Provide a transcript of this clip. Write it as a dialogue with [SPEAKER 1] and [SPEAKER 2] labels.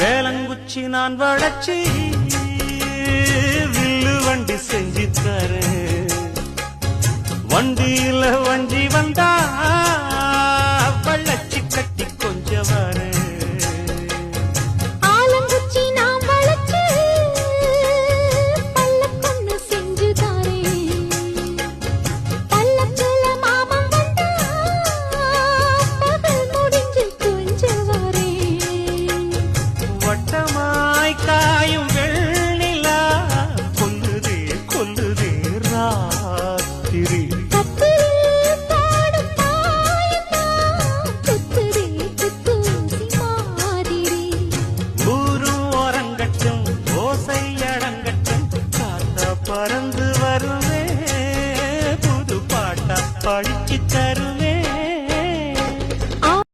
[SPEAKER 1] வேலங்குச்சி நான் வளச்சி வில்லு வண்டி செஞ்சு தரேன். வண்டியில வஞ்சி வந்தா பாடுகிறி ஊரும் அரங்கட்டும் ஓசை அடங்கட்டும் காத்த பறந்து வருவே புது பாட்டா படிச்சு தருவே